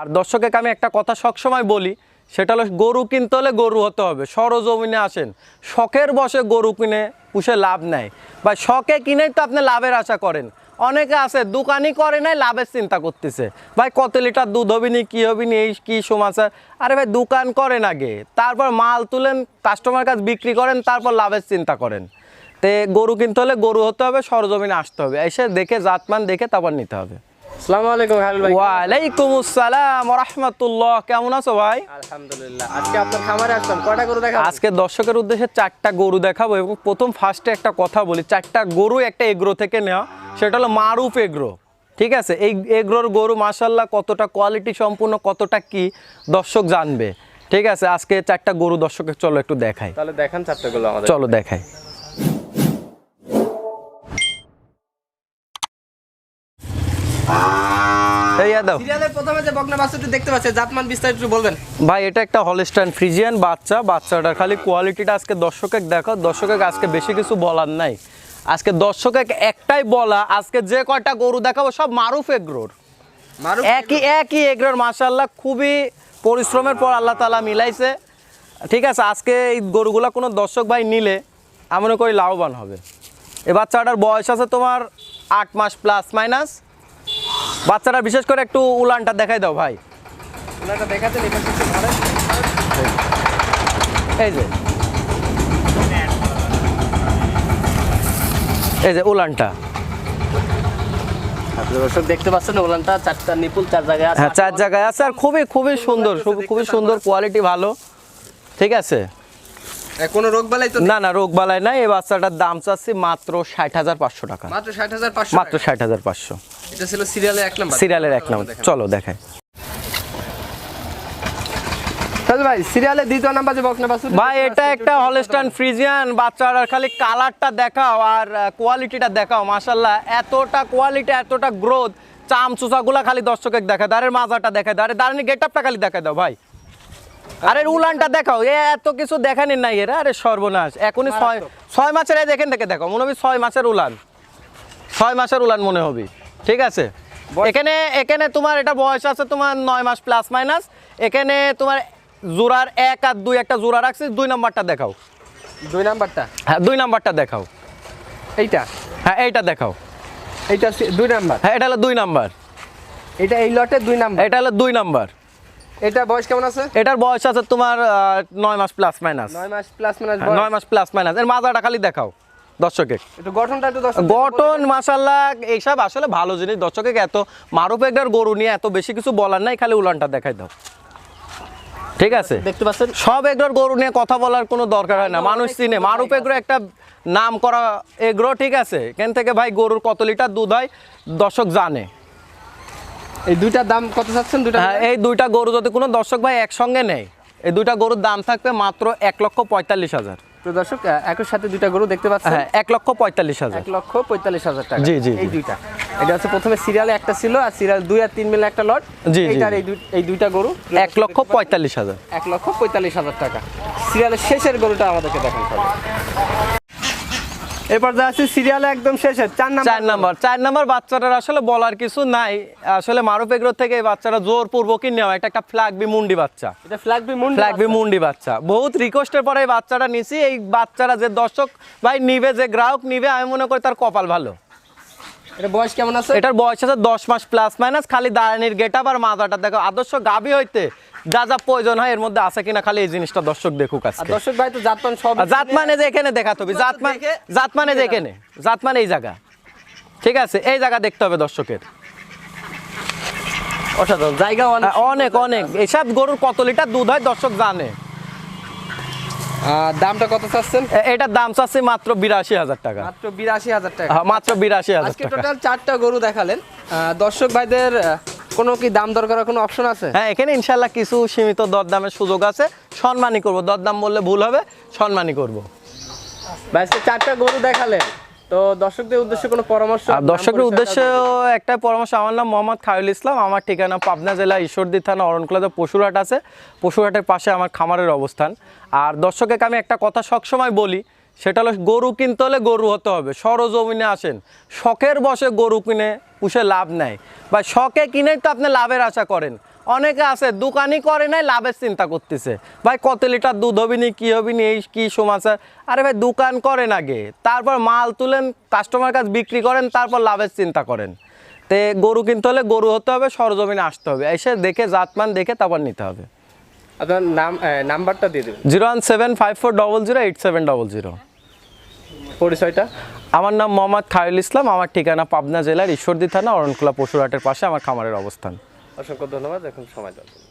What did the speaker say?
আর দর্শকে আমি একটা কথা সবসময় বলি, সেটা হলো গরু কিনতে হলে গরু হতে হবে। সরজমিনে আসেন, শখের বসে গরু কিনে পুষে লাভ নেয় বা শখে কিনেই তো আপনি লাভের আশা করেন। অনেকে আছে, দোকানই করে নাই, লাভের চিন্তা করতেছে। ভাই, কত লিটার দুধ হবে নি, কী হবে নি, এই কী সমাচার আরে ভাই, দোকান করেন আগে, তারপর মাল তুলেন কাস্টমার কাছে বিক্রি করেন, তারপর লাভের চিন্তা করেন। তে গরু কিনতে হলে গরু হতে হবে, সরজমিনে আসতে হবে। এসে দেখে, জাতমান দেখে তারপর নিতে হবে। আসসালামু আলাইকুম হাবিল ভাই। ওয়ালাইকুম আসসালাম রহমতুল্লাহ। কেমন আছো ভাই? আলহামদুলিল্লাহ। আজকে আপনার খামারে আসলাম। কয়টা গরু দেখা আজকে দর্শকের উদ্দেশ্যে চারটা গরু দেখাবো এবং প্রথম ফার্স্টে একটা কথা বলি। চারটা গরু একটা এগ্রো থেকে নেওয়া। সেটা হলো মারুফ এগ্রো। ঠিক আছে? এই এগ্রোর গরু কতটা কোয়ালিটি সম্পূর্ণ কতটা কি দর্শক জানবে। ঠিক আছে? আজকে চারটা গরু দর্শকের চলো একটু দেখাই। তাহলে দেখান চারটা আমাদের। চলো দেখাই। এই দাও। সিরিয়ালের প্রথমে যে বকনা বাচ্চাটি দেখতে পাচ্ছেন জাতমান বিস্তারিত বলবেন। ভাই এটা একটা হলস্টাইন ফ্রিজিয়ান বাচ্চা। বাচ্চাটার খালি কোয়ালিটিটা আজকে দেখো। আজকে বেশি কিছু বলার নাই। আজকে একটাই বলা আজকে যে কয়টা গরু দেখাবো সব মারুফ এগ্রোর। একই একই এগ্রোর মাশাল্লাহ খুবই পরিশ্রমের পর আল্লাহ তালা মিলাইছে। ঠিক আছে আজকে এই গরুগুলা কোনো দর্শক ভাই নিলে আমি মনে করি লাভবান হবে। এ বাচ্চাটার বয়স আছে তোমার আট মাস প্লাস মাইনাস বাচ্চাটা বিশেষ করে একটু উলানটা দেখাই দাও ভাই। এই যে। এই যে উলানটা। দর্শক দেখতে পাচ্ছেন ওলানটা চারটা নিপুল চার জায়গায় আছে। হ্যাঁ চার জায়গায় আছে আর খুবই খুবই সুন্দর খুবই- সুন্দর কোয়ালিটি ভালো। ঠিক আছে? কোনো রোগ বালাই তো না না রোগ বালাই নাই। এই বাচ্চাটার দাম চাচ্ছি মাত্র ষাট হাজার পাঁচশো টাকা। মাত্র ষাট হাজার পাঁচশো মাত্র ষাট হাজার পাঁচশো। এটা ছিল সিরিয়ালের এক নাম্বার। সিরিয়ালের এক নাম চলো দেখাই। ভাই দ্বিতীয় নাম্বার যে ভাই এটা একটা হলস্টান ফ্রিজিয়ান খালি কালারটা দেখাও আর কোয়ালিটিটা দেখাও। এতটা কোয়ালিটি এতটা গ্রোথ চাম চুষাগুলা খালি দর্শকের দেখা দাও আরে মাজাটা দেখা দাও আরে দাঁড়ানি গেট আপটা খালি দেখা দাও ভাই। আরে উলানটা দেখাও এ এত কিছু দেখানি নাই এরা আরে সর্বনাশ। এখনই ছয় ছয় মাসের এই দেখেন দেখে দেখো মনে হবে ছয় মাসের উলান। ছয় মাসের উলান মনে হবে ঠিক আছে? এখানে এখানে তোমার এটা বয়স আছে তোমার নয় মাস প্লাস মাইনাস এখানে তোমার জোড়ার এক আর দুই একটা জোড়া রাখছি দুই নাম্বারটা দেখাও। দুই নাম্বারটা? হ্যাঁ দুই নাম্বারটা দেখাও। এইটা? হ্যাঁ এইটা দেখাও। এইটা দুই নাম্বার? হ্যাঁ এটা হলো দুই নাম্বার। এটা এই লটে দুই নাম্বার? এটা হলো দুই নাম্বার। এটা বয়স কেমন আছে? এটার বয়স আছে তোমার নয় মাস প্লাস মাইনাস নয় মাস প্লাস মাইনাস নয় মাস প্লাস মাইনাস এর মাজাটা খালি দেখাও দর্শকে একটু গঠনটা একটু গঠন এইসব আসলে ভালো জিনিস। দর্শকে এত একটার গরু নিয়ে এত বেশি কিছু বলার নাই খালি উলানটা দেখাই দাও। ঠিক আছে? দেখতে পাচ্ছেন? সব এগ্রোর গরু নিয়ে কথা বলার কোনো দরকার হয় না। মানুষ চিনে। মারুপ এগ্রো একটা নাম করা এগ্রো ঠিক আছে? এখান থেকে ভাই গরুর কত লিটার দুধ হয় দর্শক জানে। এই দুইটার দাম কত চাচ্ছেন? দুইটা হ্যাঁ এই দুইটা গরু যদি কোনো দর্শক ভাই একসঙ্গে নেয় এই দুইটা গরুর দাম থাকবে মাত্র এক লক্ষ পঁয়তাল্লিশ হাজার। প্রিয় দর্শক একই সাথে দুইটা গরু দেখতে পাচ্ছেন? হ্যাঁ এক লক্ষ পঁয়তাল্লিশ হাজার। এক লক্ষ পঁয়তাল্লিশ হাজার টাকা। জি, জি, এই দুইটা। এটা হচ্ছে প্রথমে সিরিয়ালে একটা ছিল আর সিরিয়াল দুই আর তিন মিলে একটা লট। জি, এইটার এই দুই- এই দুইটা গরু এক লক্ষ পঁয়তাল্লিশ হাজার। এক লক্ষ পঁয়তাল্লিশ হাজার টাকা। সিরিয়ালের শেষের গরুটা আমাদেরকে দেখান হবে এরপর যা আছে সিরিয়ালে একদম শেষে চার নাম্বার। চার নাম্বার। চার নাম্বার বাচ্চাটার আসলে বলার কিছু নাই। আসলে মারুফ এগ্রো থেকে এই বাচ্চাটা জোর পূর্বকই নেওয়া। এটা একটা ফ্ল্যাগবি মুন্ডি বাচ্চা। এটা ফ্ল্যাগবি মুন্ডি ফ্ল্যাগবি মুন্ডি বাচ্চা। বহুত রিকোয়েস্টের পরে এই বাচ্চাটা নিছি। এই বাচ্চারা যে দর্শক ভাই নিবে যে গ্রাহক নিবে আমি মনে করি তার কপাল ভালো। এটা বয়স কেমন আছে? এটার বয়স আছে দশ মাস প্লাস মাইনাস খালি দাঁড়ানির গেট আপ আর মাজাটা দেখো আদর্শ গাবি হইতে যা যা প্রয়োজন হয় এর মধ্যে আছে কিনা খালি এই জিনিসটা দর্শক দেখুক আজকে। দর্শক ভাই তো জাতমান সব আর জাত মানে যে এখানে দেখাতে হবে জাত মানে জাত মানে যে এখানে জাত মানে এই জায়গা। ঠিক আছে এই জায়গা দেখতে হবে দর্শকের। অসাধারণ জায়গা অনেক হ্যাঁ, অনেক অনেক। এসব গরুর কত লিটার দুধ হয় দর্শক জানে। দামটা কত চাচ্ছেন? এটার দাম চাচ্ছে মাত্র বিরাশি হাজার টাকা। মাত্র বিরাশি হাজার টাকা। হ্যাঁ, মাত্র বিরাশি হাজার আজকে টোটাল চারটা গরু দেখালেন। আহ, দর্শক ভাইদের কোনো কি দাম দর করার কোনো অপশন আছে? হ্যাঁ এখানে ইনশাল্লাহ কিছু সীমিত দরদামের সুযোগ আছে। সম্মানই করব। দরদাম বললে ভুল হবে সম্মানই করব। ভাই আজকে চারটা গরু দেখালেন। তো দর্শকদের উদ্দেশ্যে কোনো পরামর্শ আর দর্শকের উদ্দেশ্যে একটা পরামর্শ আমার নাম মোহাম্মদ খায়ুল ইসলাম আমার ঠিকানা পাবনা জেলা ঈশ্বরদী থানা অরণকুলাতে পশুরহাট আছে। পশুরহাটের পাশে আমার খামারের অবস্থান। আর দর্শকে আমি একটা কথা সবসময় বলি সেটা হলো গরু কিনতে হলে গরু হতে হবে। সরজমিনে আসেন শখের বসে গরু কিনে পুষে লাভ নেয় বা শখে কিনেই তো আপনি লাভের আশা করেন। অনেকে আছে দোকানই করে নাই লাভের চিন্তা করতেছে। ভাই কত লিটার দুধ হবি নি কী হবি নি এই কী সমাচার আরে ভাই দোকান করেন আগে তারপর মাল তুলেন কাস্টমার কাছে বিক্রি করেন তারপর লাভের চিন্তা করেন। তে গরু কিনতে হলে গরু হতে হবে সরজমিনে আসতে হবে। এসে দেখে জাতমান দেখে তারপর নিতে হবে। আপনার নাম নাম্বারটা দিয়ে দেবেন। Zero one seven five four double zero eight seven double zero. পরিচয়টা? আমার নাম মোহাম্মদ খায়রুল ইসলাম আমার ঠিকানা পাবনা জেলার ঈশ্বরদী থানা অরণকুলা পশুরহাটের পাশে আমার খামারের অবস্থান। অসংখ্য ধন্যবাদ এখন সময় দেওয়ার।